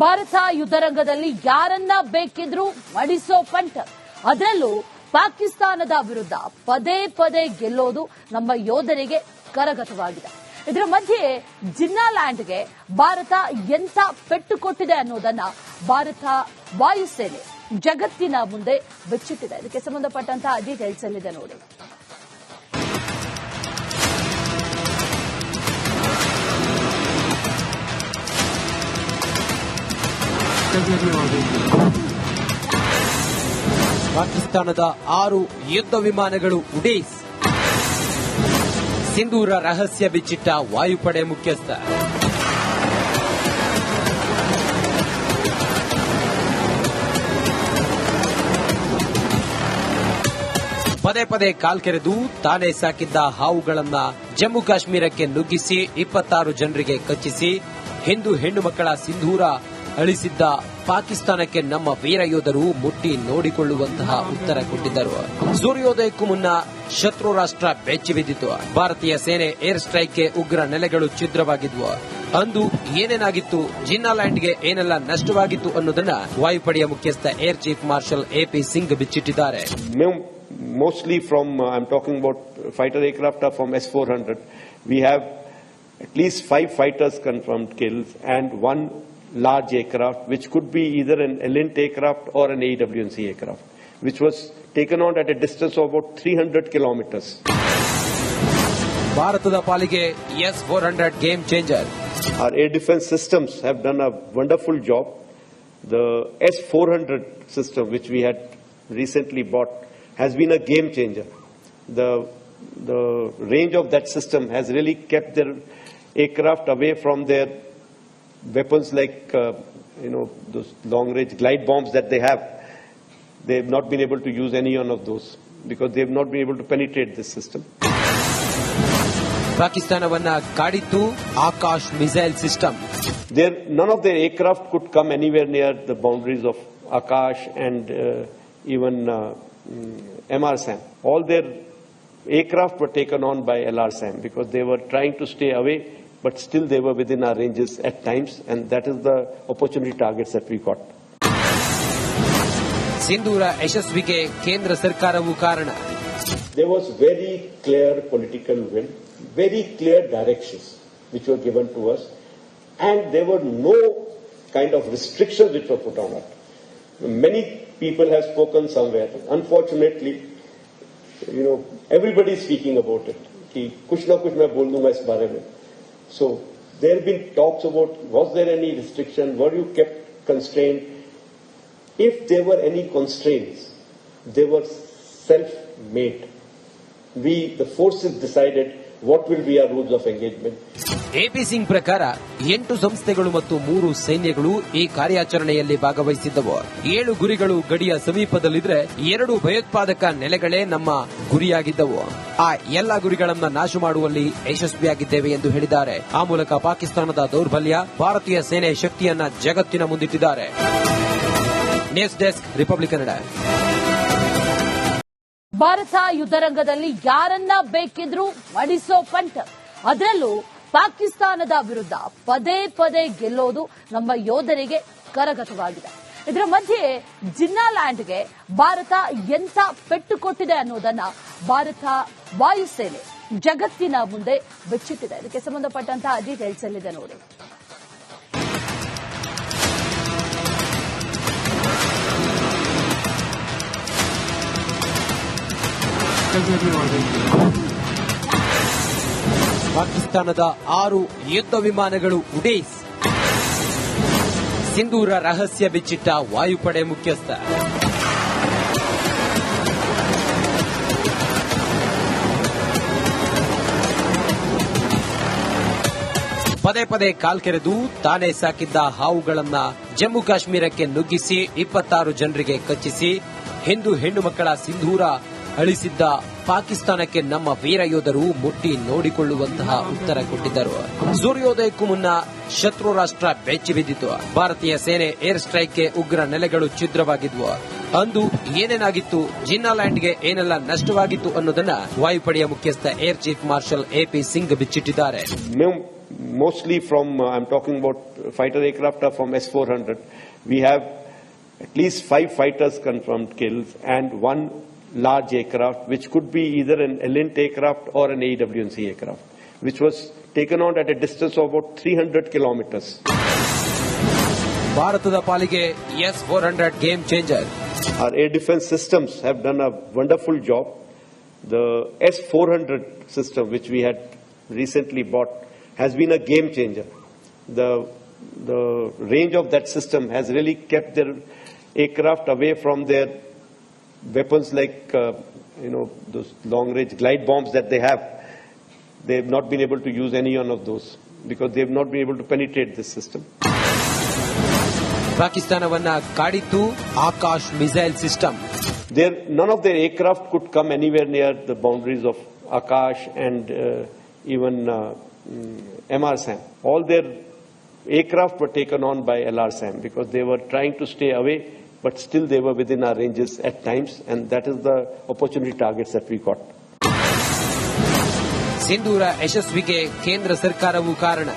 ಭಾರತ ಯುದ್ಧರಂಗದಲ್ಲಿ ಯಾರನ್ನ ಬೇಕಿದ್ರೂ ಮಡಿಸೋ ಪಂಟ. ಅದರಲ್ಲೂ ಪಾಕಿಸ್ತಾನದ ವಿರುದ್ಧ ಪದೇ ಪದೇ ಗೆಲ್ಲೋದು ನಮ್ಮ ಯೋಧರಿಗೆ ಕರಗತವಾಗಿದೆ. ಇದರ ಮಧ್ಯೆ ಜಿನ್ನಾಲ್ಯಾಂಡ್ಗೆ ಭಾರತ ಎಂಥ ಪೆಟ್ಟು ಕೊಟ್ಟಿದೆ ಅನ್ನೋದನ್ನ ಭಾರತ ವಾಯುಸೇನೆ ಜಗತ್ತಿನ ಮುಂದೆ ಬಿಚ್ಚಿಟ್ಟಿದೆ. ಇದಕ್ಕೆ ಸಂಬಂಧಪಟ್ಟಂತಹ ಡೀಟೇಲ್ಸ್ ಎಲ್ಲಿದೆ ನೋಡಿ. ಪಾಕಿಸ್ತಾನದ ಆರು ಯುದ್ಧ ವಿಮಾನಗಳು ಉಡೇಸ್. ಸಿಂಧೂರ ರಹಸ್ಯ ಬಿಚ್ಚಿಟ್ಟ ವಾಯುಪಡೆ ಮುಖ್ಯಸ್ಥ. ಪದೇ ಪದೇ ಕಾಲ್ಕೆರೆದು ತಾನೇ ಸಾಕಿದ್ದ ಹಾವುಗಳನ್ನ ಜಮ್ಮು ಕಾಶ್ಮೀರಕ್ಕೆ ನುಗ್ಗಿಸಿ ಇಪ್ಪತ್ತಾರು ಜನರಿಗೆ ಕಚ್ಚಿಸಿ ಹಿಂದೂ ಹೆಣ್ಣು ಮಕ್ಕಳ ಸಿಂಧೂರ ಅಳಿಸಿದ್ದ ಪಾಕಿಸ್ತಾನಕ್ಕೆ ನಮ್ಮ ವೀರ ಯೋಧರು ಮುಟ್ಟಿ ನೋಡಿಕೊಳ್ಳುವಂತಹ ಉತ್ತರ ಕೊಟ್ಟಿದ್ದರು. ಸೂರ್ಯೋದಯಕ್ಕೂ ಮುನ್ನ ಶತ್ರು ರಾಷ್ಟ್ರ ಬೆಚ್ಚಿ ಬಿದ್ದಿತು. ಭಾರತೀಯ ಸೇನೆ ಏರ್ ಸ್ಟ್ರೈಕ್ಗೆ ಉಗ್ರ ನೆಲೆಗಳು ಛಿದ್ರವಾಗಿದ್ವು. ಅಂದು ಏನೇನಾಗಿತ್ತು ಜಿನ್ನಾಲ್ಯಾಂಡ್ಗೆ ಏನೆಲ್ಲ ನಷ್ಟವಾಗಿತ್ತು ಅನ್ನೋದನ್ನ ವಾಯುಪಡೆಯ ಮುಖ್ಯಸ್ಥ air chief marshal AP Singh ಬಿಚ್ಚಿಟ್ಟಿದ್ದಾರೆ. Mo- mostly from, I'm talking about fighter aircraft are from S-400. We have at least five fighters confirmed kills and one large aircraft, which could be either an Elint aircraft or an AWNC aircraft, which was taken on at a distance of about 300 kilometers. ಭಾರತದ ಪಾಲಿಗೆ S four hundred game changer Our air defense systems have done a wonderful job. The S-400 system, which we had recently bought, has been a game changer. The, the range of that system has really kept their aircraft away from their weapons like, uh, you know, those long-range glide bombs that they have. They have not been able to use any one of those because they have not been able to penetrate this system. ಪಾಕಿಸ್ತಾನವನ್ನ ಕಾಡಿತ್ತು Akash missile system There, none of their aircraft could come anywhere near the boundaries of Akash and uh, even uh, mm, MRSAM. All their aircraft were taken on by LRSAM because they were trying to stay away, but still they were within our ranges at times, and that is the opportunity targets that we got. ಸಿಂಧೂರ ಯಶಸ್ವಿಗೆ ಕೇಂದ್ರ ಸರ್ಕಾರವು ಕಾರಣ There was very clear political will, very clear directions which were given to us, and there were no kind of restrictions which were put on it. Many people have spoken somewhere. Unfortunately, you know, everybody is speaking about it. कि कुछ ना कुछ मैं बोल दूंगा इस बारे में. so there have been talks about was there any restriction? Were you kept constrained? If there were any constraints, they were self-made. We, the forces, decided what will be our rules of engagement AP Singh ಪ್ರಕಾರ ಎಂಟು ಸಂಸ್ಥೆಗಳು ಮತ್ತು ಮೂರು ಸೈನ್ಯಗಳು ಈ ಕಾರ್ಯಾಚರಣೆಯಲ್ಲಿ ಭಾಗವಹಿಸಿದ್ದವು. ಏಳು ಗುರಿಗಳು ಗಡಿಯ ಸಮೀಪದಲ್ಲಿದ್ರೆ ಎರಡು ಭಯೋತ್ಪಾದಕ ನೆಲೆಗಳೇ ನಮ್ಮ ಗುರಿಯಾಗಿದ್ದವು. ಆ ಎಲ್ಲಾ ಗುರಿಗಳನ್ನ ನಾಶ ಮಾಡುವಲ್ಲಿ ಯಶಸ್ವಿಯಾಗಿದ್ದೇವೆ ಎಂದು ಹೇಳಿದ್ದಾರೆ. ಆ ಮೂಲಕ ಪಾಕಿಸ್ತಾನದ ದೌರ್ಬಲ್ಯ, ಭಾರತೀಯ ಸೇನೆ ಶಕ್ತಿಯನ್ನ ಜಗತ್ತಿನ ಮುಂದಿಟ್ಟಿದ್ದಾರೆ. News desk Republic Kannada Bharat ಯುದ್ಧರಂಗದಲ್ಲಿ ಯಾರನ್ನ ಬೇಕಿದ್ರೂ ಮಡಿಸೋ ಪಂಟ್. ಅದರಲ್ಲೂ ಪಾಕಿಸ್ತಾನದ ವಿರುದ್ಧ ಪದೇ ಪದೇ ಗೆಲ್ಲೋದು ನಮ್ಮ ಯೋಧರಿಗೆ ಕರಗತವಾಗಿದೆ. ಇದರ ಮಧ್ಯೆ ಜಿನ್ನಾಲ್ಯಾಂಡ್ಗೆ ಭಾರತ ಎಂಥ ಪೆಟ್ಟು ಕೊಟ್ಟಿದೆ ಅನ್ನೋದನ್ನ ಭಾರತ ವಾಯುಸೇನೆ ಜಗತ್ತಿನ ಮುಂದೆ ಬಿಚ್ಚಿಟ್ಟಿದೆ. ಇದಕ್ಕೆ ಸಂಬಂಧಪಟ್ಟಂತಹ ಡೀಟೇಲ್ಸ್ ಎಲ್ಲಿದೆ ನೋಡಿ. ಪಾಕಿಸ್ತಾನದ ಆರು ಯುದ್ಧ ವಿಮಾನಗಳು ಉಡೇಸ್. ಸಿಂಧೂರ ರಹಸ್ಯ ಬಿಚ್ಚಿಟ್ಟ ವಾಯುಪಡೆ ಮುಖ್ಯಸ್ಥ. ಪದೇ ಪದೇ ಕಾಲ್ಕೆರೆದು ತಾನೇ ಸಾಕಿದ್ದ ಹಾವುಗಳನ್ನ ಜಮ್ಮು ಕಾಶ್ಮೀರಕ್ಕೆ ನುಗ್ಗಿಸಿ ಇಪ್ಪತ್ತಾರು ಜನರಿಗೆ ಕಚ್ಚಿಸಿ, ಹಿಂದೂ ಹೆಣ್ಣು ಮಕ್ಕಳ ಸಿಂಧೂರ ಅಳಿಸಿದ್ದ ಪಾಕಿಸ್ತಾನಕ್ಕೆ ನಮ್ಮ ವೀರ ಯೋಧರು ಮುಟ್ಟಿ ನೋಡಿಕೊಳ್ಳುವಂತಹ ಉತ್ತರ ಕೊಟ್ಟಿದ್ದರು. ಸೂರ್ಯೋದಯಕ್ಕೂ ಮುನ್ನ ಶತ್ರು ರಾಷ್ಟ್ರ ಬೆಚ್ಚಿ ಬಿದ್ದಿತು. ಭಾರತೀಯ ಸೇನೆ ಏರ್ ಸ್ಟ್ರೈಕ್ಗೆ ಉಗ್ರ ನೆಲೆಗಳು ಛಿದ್ರವಾಗಿದ್ವು. ಅಂದು ಏನೇನಾಗಿತ್ತು ಜಿನ್ನಾಲ್ಯಾಂಡ್ಗೆ ಏನೆಲ್ಲ ನಷ್ಟವಾಗಿತ್ತು ಅನ್ನೋದನ್ನ ವಾಯುಪಡೆಯ ಮುಖ್ಯಸ್ಥ air chief marshal AP Singh ಬಿಚ್ಚಿಟ್ಟಿದ್ದಾರೆ. Mostly from from, uh, I'm talking about fighter aircraft are from S-400. We have at least five fighters confirmed kills and one large aircraft, which could be either an Elint aircraft or an AWNC aircraft, which was taken out at a distance of about 300 kilometers. ಭಾರತದ ಪಾಲಿಗೆ S four hundred game changer Our air defense systems have done a wonderful job. The S-400 system, which we had recently bought, has been a game changer. The, the range of that system has really kept their aircraft away from their weapons like, uh, you know, those long-range glide bombs that they have. They have not been able to use any one of those because they have not been able to penetrate this system. ಪಾಕಿಸ್ತಾನವನ್ನ ಕಾಡಿತ್ತು Akash missile system There, none of their aircraft could come anywhere near the boundaries of Akash and uh, even uh, mm, MRSAM. All their aircraft were taken on by LRSAM because they were trying to stay away, but still they were within our ranges at times, and that is the opportunity targets that we got. ಸಿಂಧೂರ ಯಶಸ್ವಿಗೆ ಕೇಂದ್ರ ಸರ್ಕಾರವು ಕಾರಣ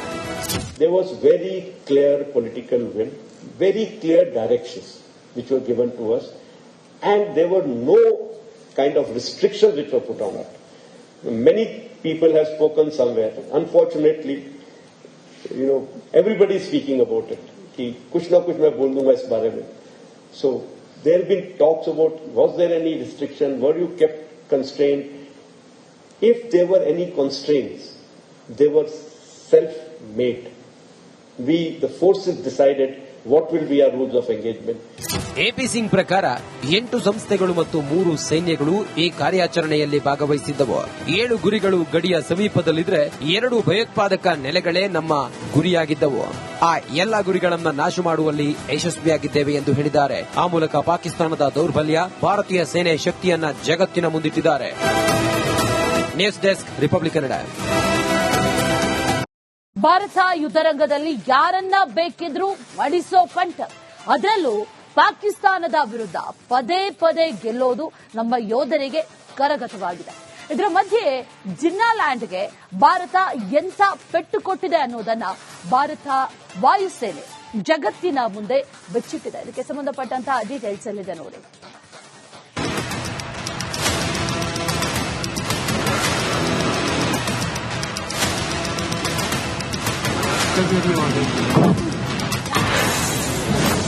There was very clear political will, very clear directions which were given to us, and there were no kind of restrictions which were put on it. Many people have spoken somewhere. Unfortunately, you know, everybody is speaking about it. कि कुछ ना कुछ मैं बोल दूंगा इस बारे में. so there have been talks about was there any restriction? Were you kept constrained? If there were any constraints, they were self-made. We, the forces, decided what will be our rules of engagement. AP Singh ಪ್ರಕಾರ ಎಂಟು ಸಂಸ್ಥೆಗಳು ಮತ್ತು ಮೂರು ಸೈನ್ಯಗಳು ಈ ಕಾರ್ಯಾಚರಣೆಯಲ್ಲಿ ಭಾಗವಹಿಸಿದ್ದವು. ಏಳು ಗುರಿಗಳು ಗಡಿಯ ಸಮೀಪದಲ್ಲಿದ್ದರೆ ಎರಡು ಭಯೋತ್ಪಾದಕ ನೆಲೆಗಳೇ ನಮ್ಮ ಗುರಿಯಾಗಿದ್ದವು. ಆ ಎಲ್ಲಾ ಗುರಿಗಳನ್ನು ನಾಶ ಮಾಡುವಲ್ಲಿ ಯಶಸ್ವಿಯಾಗಿದ್ದೇವೆ ಎಂದು ಹೇಳಿದ್ದಾರೆ. ಆ ಮೂಲಕ ಪಾಕಿಸ್ತಾನದ ದೌರ್ಬಲ್ಯ, ಭಾರತೀಯ ಸೇನೆ ಶಕ್ತಿಯನ್ನ ಜಗತ್ತಿನ ಮುಂದಿಟ್ಟಿದ್ದಾರೆ. News desk, republic Kannada. Bharat ಯುದ್ಧರಂಗದಲ್ಲಿ ಯಾರನ್ನ ಬೇಕಿದ್ರೂ ಮಡಿಸೋ ಪಂಟ ಅದರಲ್ಲೂ ಪಾಕಿಸ್ತಾನದ ವಿರುದ್ಧ ಪದೇ ಪದೇ ಗೆಲ್ಲೋದು ನಮ್ಮ ಯೋಧರಿಗೆ ಕರಗತವಾಗಿದೆ. ಇದರ ಮಧ್ಯೆ ಜಿನ್ನಾಲ್ಯಾಂಡ್ಗೆ ಭಾರತ ಎಂಥ ಪೆಟ್ಟು ಕೊಟ್ಟಿದೆ ಅನ್ನೋದನ್ನ ಭಾರತ ವಾಯುಸೇನೆ ಜಗತ್ತಿನ ಮುಂದೆ ಬಚ್ಚಿಟ್ಟಿದೆ. ಇದಕ್ಕೆ ಸಂಬಂಧಪಟ್ಟಂತಹ ಡೀಟೇಲ್ಸ್ ಅಲ್ಲಿದೆ ನೋಡಿ.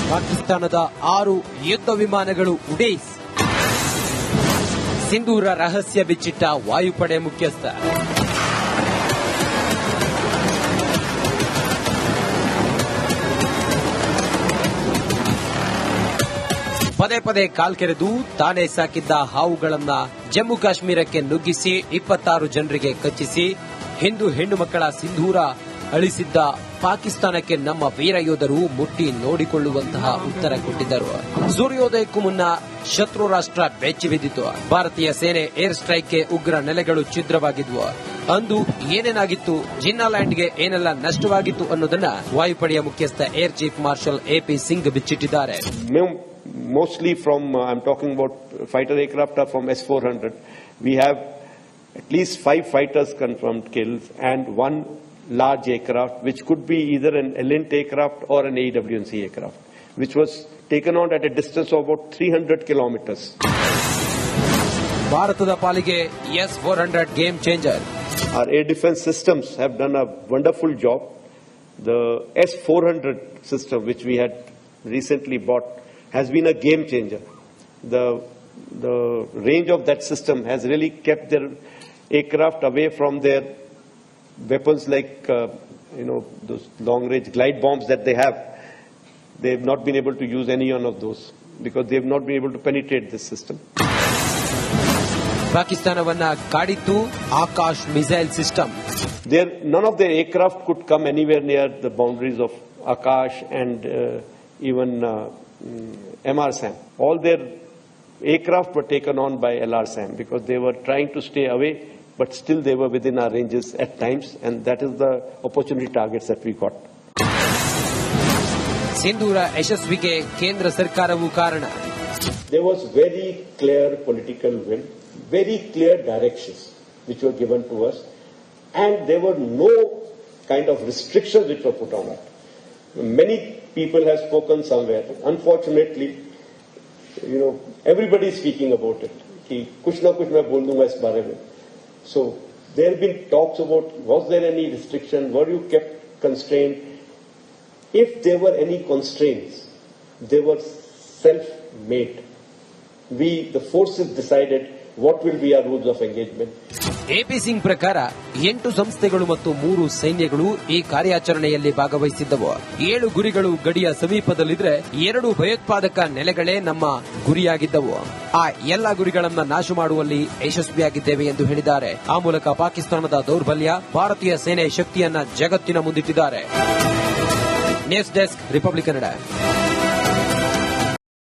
ಪಾಕಿಸ್ತಾನದ ಆರು ಯುದ್ಧ ವಿಮಾನಗಳು ಉಡೇಸ್. ಸಿಂಧೂರ ರಹಸ್ಯ ಬಿಚ್ಚಿಟ್ಟ ವಾಯುಪಡೆ ಮುಖ್ಯಸ್ಥ. ಪದೇ ಪದೇ ಕಾಲ್ಕೆರೆದು ತಾನೇ ಸಾಕಿದ್ದ ಹಾವುಗಳನ್ನ ಜಮ್ಮು ಕಾಶ್ಮೀರಕ್ಕೆ ನುಗ್ಗಿಸಿ ಇಪ್ಪತ್ತಾರು ಜನರಿಗೆ ಕಚ್ಚಿಸಿ, ಹಿಂದೂ ಹೆಣ್ಣು ಮಕ್ಕಳ ಸಿಂಧೂರ ಅಳಿಸಿದ್ದ ಪಾಕಿಸ್ತಾನಕ್ಕೆ ನಮ್ಮ ವೀರ ಯೋಧರು ಮುಟ್ಟಿ ನೋಡಿಕೊಳ್ಳುವಂತಹ ಉತ್ತರ ಕೊಟ್ಟಿದ್ದರು. ಸೂರ್ಯೋದಯಕ್ಕೂ ಮುನ್ನ ಶತ್ರು ರಾಷ್ಟ್ರ ಬೆಚ್ಚಿ ಬಿದ್ದಿತು. ಭಾರತೀಯ ಸೇನೆ ಏರ್ ಸ್ಟ್ರೈಕ್ಗೆ ಉಗ್ರ ನೆಲೆಗಳು ಛಿದ್ರವಾಗಿದ್ವು. ಅಂದು ಏನೇನಾಗಿತ್ತು ಜಿನ್ನಾಲ್ಯಾಂಡ್ಗೆ ಏನೆಲ್ಲ ನಷ್ಟವಾಗಿತ್ತು ಅನ್ನೋದನ್ನ ವಾಯುಪಡೆಯ ಮುಖ್ಯಸ್ಥ air chief marshal AP Singh ಬಿಚ್ಚಿಟ್ಟಿದ್ದಾರೆ. Mostly from, I'm talking about fighter aircraft are from S-400. We have at least five fighters confirmed kills and one large aircraft, which could be either an Elint aircraft or an AWNC aircraft, which was taken out at a distance of about 300 kilometers. ಭಾರತದ ಪಾಲಿಗೆ S four hundred game changer Our air defense systems have done a wonderful job. The S-400 system, which we had recently bought, has been a game changer. The, the range of that system has really kept their aircraft away from their weapons like, uh, you know, those long-range glide bombs that they have. They have not been able to use any one of those because they have not been able to penetrate this system. ಪಾಕಿಸ್ತಾನವನ್ನ ಕಾಡಿತ್ತು Akash missile system There, none of their aircraft could come anywhere near the boundaries of Akash and uh, even uh, mm, MRSAM. All their aircraft were taken on by LRSAM because they were trying to stay away, but still they were within our ranges at times, and that is the opportunity targets that we got. ಸಿಂಧೂರ ಯಶಸ್ವಿಗೆ ಕೇಂದ್ರ ಸರ್ಕಾರವು ಕಾರಣ There was very clear political will, very clear directions which were given to us, and there were no kind of restrictions which were put on it. Many people have spoken somewhere. Unfortunately, you know, everybody is speaking about it. कि कुछ ना कुछ मैं बोल दूंगा इस बारे में so there have been talks about was there any restriction? Were you kept constrained? If there were any constraints, they were self-made. We, the forces, decided what will be our rules of engagement. AP Singh ಪ್ರಕಾರ ಎಂಟು ಸಂಸ್ಥೆಗಳು ಮತ್ತು ಮೂರು ಸೈನ್ಯಗಳು ಈ ಕಾರ್ಯಾಚರಣೆಯಲ್ಲಿ ಭಾಗವಹಿಸಿದ್ದವು. ಏಳು ಗುರಿಗಳು ಗಡಿಯ ಸಮೀಪದಲ್ಲಿದ್ರೆ ಎರಡು ಭಯೋತ್ಪಾದಕ ನೆಲೆಗಳೇ ನಮ್ಮ ಗುರಿಯಾಗಿದ್ದವು. ಆ ಎಲ್ಲ ಗುರಿಗಳನ್ನ ನಾಶ ಮಾಡುವಲ್ಲಿ ಯಶಸ್ವಿಯಾಗಿದ್ದೇವೆ ಎಂದು ಹೇಳಿದ್ದಾರೆ. ಆ ಮೂಲಕ ಪಾಕಿಸ್ತಾನದ ದೌರ್ಬಲ್ಯ, ಭಾರತೀಯ ಸೇನೆ ಶಕ್ತಿಯನ್ನ ಜಗತ್ತಿನ ಮುಂದಿಟ್ಟಿದ್ದಾರೆ. News desk republic Kannada.